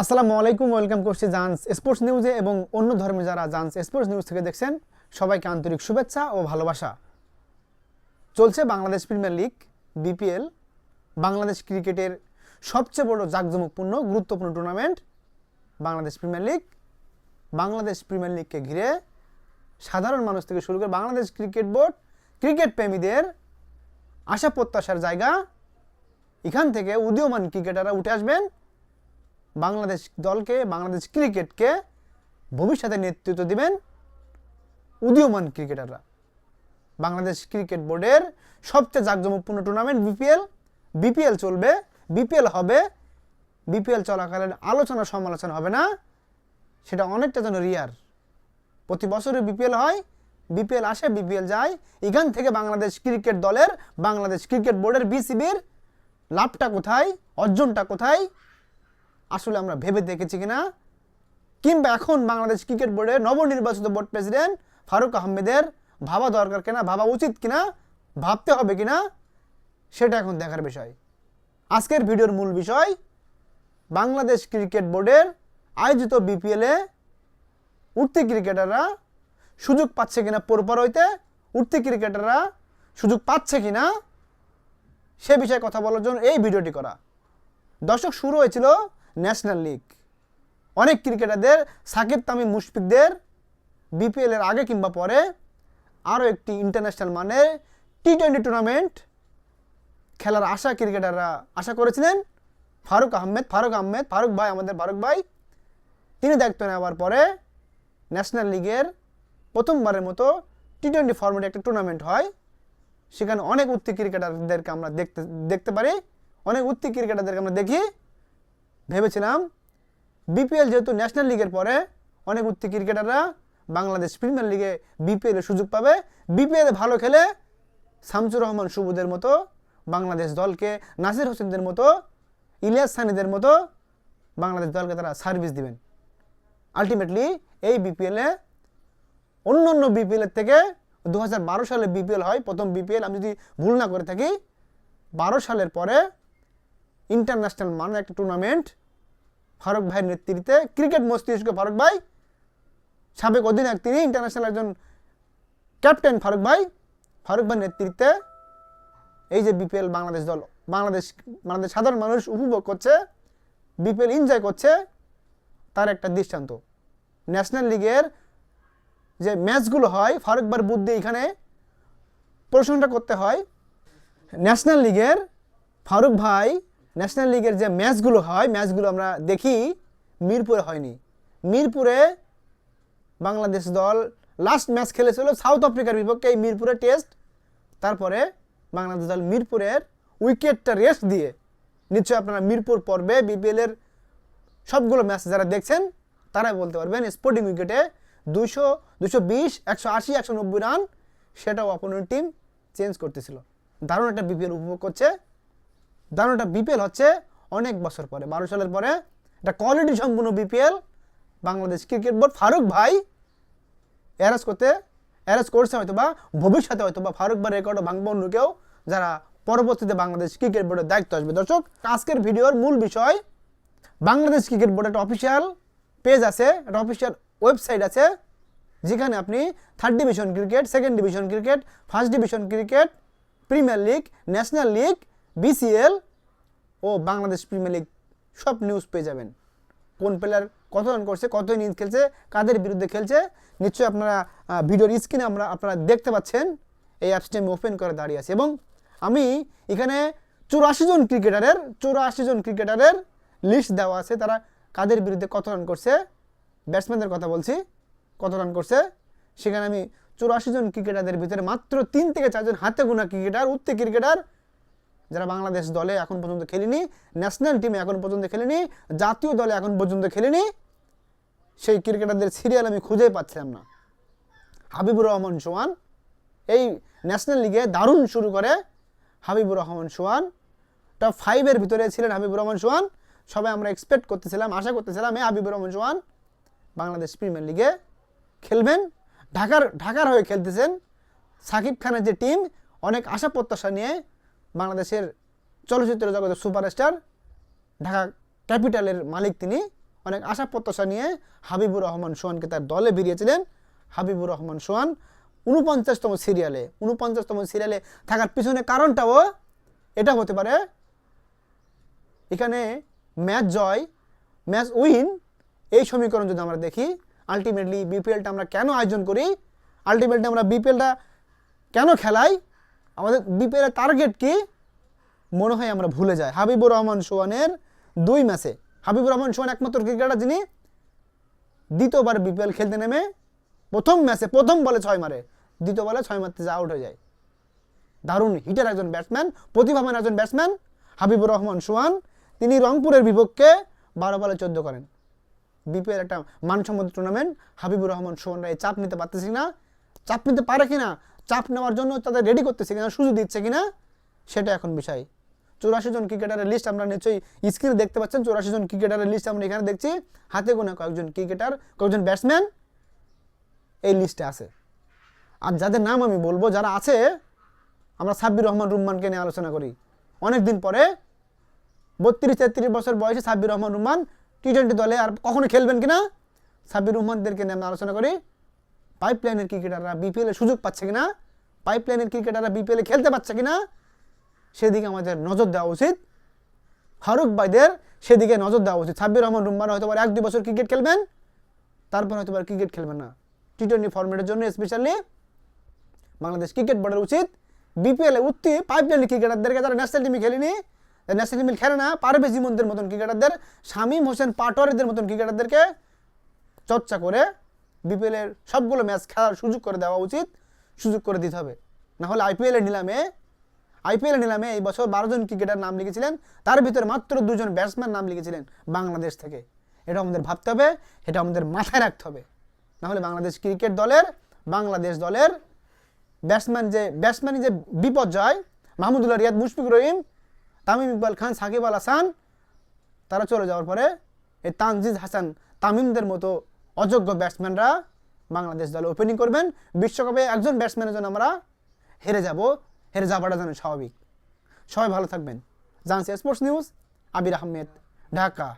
আসসালামু আলাইকুম, ওয়েলকাম করছি জান্স স্পোর্টস নিউজে এবং অন্য ধর্মে যারা জান্স স্পোর্টস নিউজ থেকে দেখছেন, সবাইকে আন্তরিক শুভেচ্ছা ও ভালোবাসা। চলছে Bangladesh premier league, BPL, Bangladesh ক্রিকেটের সবচেয়ে বড় জাঁকজমকপূর্ণ, গুরুত্বপূর্ণ tournament Bangladesh premier league. Bangladesh premier লিগকে ঘিরে সাধারণ মানুষ থেকে শুরু করে বাংলাদেশ ক্রিকেট বোর্ড, ক্রিকেট প্রেমীদের আশা প্রত্যাশার জায়গা। এখান থেকে উদীয়মান ক্রিকেটাররা উঠে আসবেন। বাংলাদেশ দলকে, বাংলাদেশ ক্রিকেটকে ভবিষ্যতে নেতৃত্ব দিবেন উদীয়মান ক্রিকেটাররা। বাংলাদেশ ক্রিকেট বোর্ডের সবচেয়ে জাঁকজমকপূর্ণ টুর্নামেন্ট বিপিএল। বিপিএল চলবে, বিপিএল হবে, বিপিএল চলাকালীন আলোচনা সমালোচনা হবে না, সেটা অনেকটা যেন রিয়ার প্রতি বছরই বিপিএল হয়, বিপিএল আসে, বিপিএল যায়, এখান থেকে বাংলাদেশ ক্রিকেট দলের, বাংলাদেশ ক্রিকেট বোর্ডের বিসিবির লাভটা কোথায়, অর্জনটা কোথায় আসলে আমরা ভেবে দেখেছি কিনা? কিংবা এখন বাংলাদেশ ক্রিকেট বোর্ডের নবনির্বাচিত বোর্ড প্রেসিডেন্ট ফারুক আহমেদের ভাবা দরকার কিনা, ভাবা উচিত কিনা, ভাবতে হবে কিনা, সেটা এখন দেখার বিষয়। আজকের ভিডিওর মূল বিষয়, বাংলাদেশ ক্রিকেট বোর্ডের আয়োজিত বিপিএলে উঠতি ক্রিকেটাররা সুযোগ পাচ্ছে কিনা পরপর হইতে, উঠতি ক্রিকেটাররা সুযোগ পাচ্ছে কিনা, সে বিষয়ে কথা বলার জন্য এই ভিডিওটি করা। দর্শক, শুরু হয়েছিল ন্যাশনাল লিগ। অনেক ক্রিকেটারদের, সাকিব, তামিম, মুশফিকদের বিপিএল এর আগে কিংবা পরে আরও একটি ইন্টারন্যাশনাল মানের টি টোয়েন্টি টুর্নামেন্ট খেলার আশা ক্রিকেটাররা আশা করেছিলেন। ফারুক আহমেদ ফারুক আহমেদ, ফারুক ভাই, আমাদের ফারুক ভাই, তিনি দায়িত্ব নেওয়ার পরে ন্যাশনাল লিগের প্রথমবারের মতো টি টোয়েন্টি ফর্মেটে একটা টুর্নামেন্ট হয়। সেখানে অনেক উত্তি ক্রিকেটারদেরকে আমরা দেখতে দেখতে পারি। অনেক উত্তি ক্রিকেটারদেরকে আমরা দেখি। ভেবেছিলাম বিপিএল যেহেতু ন্যাশনাল লিগের পরে অনেক উত্তি ক্রিকেটাররা বাংলাদেশ প্রিমিয়ার লিগে বিপিএল এর সুযোগ পাবে। বিপিএল ভালো খেলে শামসুর রহমান সুবুদের মতো, বাংলাদেশ দলকে নাসির হোসেনদের মতো, ইলিয়াস সানিদের মতো বাংলাদেশ দলকে তারা সার্ভিস দিবেন। আলটিমেটলি এই বিপিএলে অন্য অন্য বিপিএল এর থেকে দু হাজার বারো সালে বিপিএল হয়, প্রথম বিপিএল আমি যদি ভুল না করে থাকি, বারো সালের পরে ইন্টারন্যাশনাল মানের একটা টুর্নামেন্ট ফারুক ভাইয়ের নেতৃত্বে ক্রিকেট মস্তিষ্ক ফারুক ভাই। সাবেক অধিনায়ক তিনি ইন্টারন্যাশনাল একজন ক্যাপ্টেন ফারুক ভাই। ফারুক ভাইয়ের নেতৃত্বে এই যে বিপিএল বাংলাদেশ দল, বাংলাদেশ বাংলাদেশ সাধারণ মানুষ উপভোগ করছে বিপিএল এনজয় করছে, তার একটা দৃষ্টান্ত। ন্যাশনাল লিগের যে ম্যাচগুলো হয় ফারুকবার বুদ্ধি এখানে প্রশ্নটা করতে হয়। ন্যাশনাল লিগের ফারুক ভাই ন্যাশনাল লিগের যে ম্যাচগুলো হয়, ম্যাচগুলো আমরা দেখি, মিরপুরে হয়নি। মিরপুরে বাংলাদেশ দল লাস্ট ম্যাচ খেলেছিল সাউথ আফ্রিকার বিপক্ষে, এই মিরপুরে টেস্ট তারপরে বাংলাদেশ দল মিরপুরের উইকেটটা রেস্ট দিয়ে, নিশ্চয়ই আপনারা মিরপুর পর্বে বিপিএলের সবগুলো ম্যাচ যারা দেখছেন, তারাই বলতে পারবেন স্পোর্টিং উইকেটে দুশো দুশো বিশ, একশো আশি, একশো নব্বই রান সেটাও অপোনেন্ট টিম চেঞ্জ করতেছিল। দারুণ একটা বিপিএল উপভোগ করছে। দারুণ একটা বিপিএল হচ্ছে অনেক বছর পরে, বারো সালের পরে। একটা কোয়ালিটি সম্পূর্ণ BPL. Bangladesh cricket board Faruk ভাই অ্যারেস্ট করতে, অ্যারেস্ট করছে হয়তো বা ভবিষ্যতে হয়তো বা ফারুক বা রেকর্ডও ভাঙবো অন্য কেউ যারা পরবর্তীতে বাংলাদেশ ক্রিকেট বোর্ডের দায়িত্ব আসবে। দর্শক, আজকের ভিডিওর মূল বিষয়, বাংলাদেশ ক্রিকেট বোর্ড একটা অফিসিয়াল পেজ আছে, একটা অফিসিয়াল ওয়েবসাইট আছে, যেখানে আপনি third division cricket second division cricket first division cricket premier league national league BCL ও বাংলাদেশ প্রিমিয়ার লিগ সব নিউজ পেয়ে যাবেন। কোন প্লেয়ার কত রান করছে, কত ইনিংস খেলছে, কাদের বিরুদ্ধে খেলছে, নিশ্চয়ই আপনারা ভিডিওর স্ক্রিনে আমরা আপনারা দেখতে পাচ্ছেন। এই অ্যাপসটি আমি ওপেন করে দাঁড়িয়ে আছি এবং আমি এখানে চুরাশি জন ক্রিকেটারের চুরাশি জন ক্রিকেটারের লিস্ট দেওয়া আছে। তারা কাদের বিরুদ্ধে কত রান করছে ব্যাটসম্যানদের কথা বলছি, কত রান করছে। সেখানে আমি চুরাশি জন ক্রিকেটারদের ভিতরে মাত্র তিন থেকে চারজন হাতে গোনা ক্রিকেটার উত্তে ক্রিকেটার যারা বাংলাদেশ দলে এখন পর্যন্ত খেলেনি ন্যাশনাল টিমে এখন পর্যন্ত খেলেনি, জাতীয় দলে এখন পর্যন্ত খেলেনি, সেই ক্রিকেটারদের সিরিয়াল আমি খুঁজে পাচ্ছিলাম না। হাবিবুর রহমান সোহান, এই ন্যাশনাল লিগে দারুণ শুরু করে হাবিবুর রহমান সোহান। টপ ফাইভের ভিতরে ছিলেন হাবিবুর রহমান সোহান। সবাই আমরা এক্সপেক্ট করতেছিলাম, আশা করতেছিলাম এই হাবিবুর রহমান সোহান বাংলাদেশ প্রিমিয়ার লিগে খেলবেন। ঢাকার ঢাকার হয়ে খেলতেছেন সাকিব খানের যে টিম অনেক আশা প্রত্যাশা নিয়ে বাংলাদেশের চলচ্চিত্র জগতের সুপারস্টার, ঢাকা ক্যাপিটালের মালিক তিনি। অনেক আশা প্রত্যাশা নিয়ে হাবিবুর রহমান সোহানকে তার দলে বেরিয়েছিলেন। হাবিবুর রহমান সোহান উনপঞ্চাশতম সিরিয়ালে উনপঞ্চাশতম সিরিয়ালে থাকার পিছনে কারণটাও এটা হতে পারে। এখানে ম্যাচ জয়, ম্যাচ উইন, এই সমীকরণ যদি আমরা দেখি, আলটিমেটলি বিপিএলটা আমরা কেন আয়োজন করি? আলটিমেটলি আমরা বিপিএলটা কেন খেলাই? আমাদের বিপিএলের টার্গেট কি? মনে হয় আমরা ভুলে যাই। হাবিবুর রহমান সোহানের দুই ম্যাচে হাবিবুর রহমান সোহান একমাত্র ক্রিকেটার যিনি দ্বিতীয়বার বিপিএল খেলতে নেমে প্রথম ম্যাচে প্রথম বলে ছয় মারে। দ্বিতীয় বলে ছয় মারতে যা আউট হয়ে যায়। দারুণ হিটার একজন ব্যাটসম্যান প্রতিভাবান একজন ব্যাটসম্যান হাবিবুর রহমান সোহান। তিনি রংপুরের বিপক্ষে বারো বলে চোদ্দ করেন। বিপিএল একটা মানসম্মত টুর্নামেন্ট হাবিবুর রহমান সোহানরা এই চাপ নিতে পারতেছি না চাপ নিতে পারে কিনা চাপ নেওয়ার জন্য তাদের রেডি করতেছে কিনা, সুযোগ দিচ্ছে কিনা, সেটা এখন বিষয়। চৌরাশি জন ক্রিকেটারের লিস্ট আমরা নিশ্চয়ই স্ক্রিনে দেখতে পাচ্ছেন। চৌরাশি জন ক্রিকেটারের লিস্ট আমরা এখানে দেখছি। হাতে গোনা কয়েকজন ক্রিকেটার কয়েকজন ব্যাটসম্যান এই লিস্টে আছে। আর যাদের নাম আমি বলব, যারা আছে, আমরা সাব্বির রহমান রুম্মানকে নিয়ে আলোচনা করি। অনেক দিন পরে, বত্রিশ তেত্রিশ বছর বয়সে সাব্বির রহমান রুম্মান টি টোয়েন্টি দলে আর কখনো খেলবেন কিনা? সাব্বির রহমানদেরকে নিয়ে আমরা আলোচনা করি। পাইপ লাইনের ক্রিকেটাররা বিপিএলে সুযোগ পাচ্ছে কিনা? পাইপ লাইনের ক্রিকেটাররা বিপিএলে খেলতে পারছে কিনা? সেদিকে আমাদের নজর দেওয়া উচিত। ফারুক ভাইদের সেদিকে নজর দেওয়া উচিত। সাব্বির রহমান রুম্মান হয়তো এক দুই বছর ক্রিকেট খেলবেন, তারপর হয়তো ক্রিকেট খেলবেন না। টি টোয়েন্টি ফর্মেটের জন্য স্পেশালি বাংলাদেশ ক্রিকেট বোর্ডের উচিত। বিপিএল উঠতি পাইপ লাইনের ক্রিকেটারদেরকে যারা ন্যাশনাল টিমে খেলেনি ন্যাশনাল টিমে খেলে না পারভেজ ইমনদের মতন ক্রিকেটারদের শামীম হোসেন পাটোয়ারিদের মতন ক্রিকেটারদেরকে চর্চা করে বিপিএল এর সবগুলো ম্যাচ খেলার সুযোগ করে দেওয়া উচিত, সুযোগ করে দিতে হবে। না হলে আইপিএল এর নিলামে, আইপিএল নিলামে এই বছর বারো জন ক্রিকেটার নাম লিখেছিলেন, তার ভিতরে মাত্র দুজন ব্যাটসম্যান নাম লিখেছিলেন বাংলাদেশ থেকে। এটা আমাদের ভাবতে হবে, এটা আমাদের মাথায় রাখতে হবে। না হলে বাংলাদেশ ক্রিকেট দলের, বাংলাদেশ দলের ব্যাটসম্যান যে ব্যাটসম্যানই যে বিপর্যয়, মাহমুদুল্লাহ রিয়াদ মুশফিক রহিম, তামিম ইকবাল খান, সাকিব আল হাসান, তারা চলে যাওয়ার পরে এই তানজিদ হাসান তামিমদের মতো অযোগ্য ব্যাটসম্যানরা বাংলাদেশ দলে ওপেনিং করবেন। বিশ্বকাপে একজন ব্যাটসম্যানের জন্য আমরা হেরে যাব। হেরে যাওয়াটা যেন স্বাভাবিক। সবাই ভালো থাকবেন। জানসি স্পোর্টস নিউজ আবির আহমেদ, ঢাকা।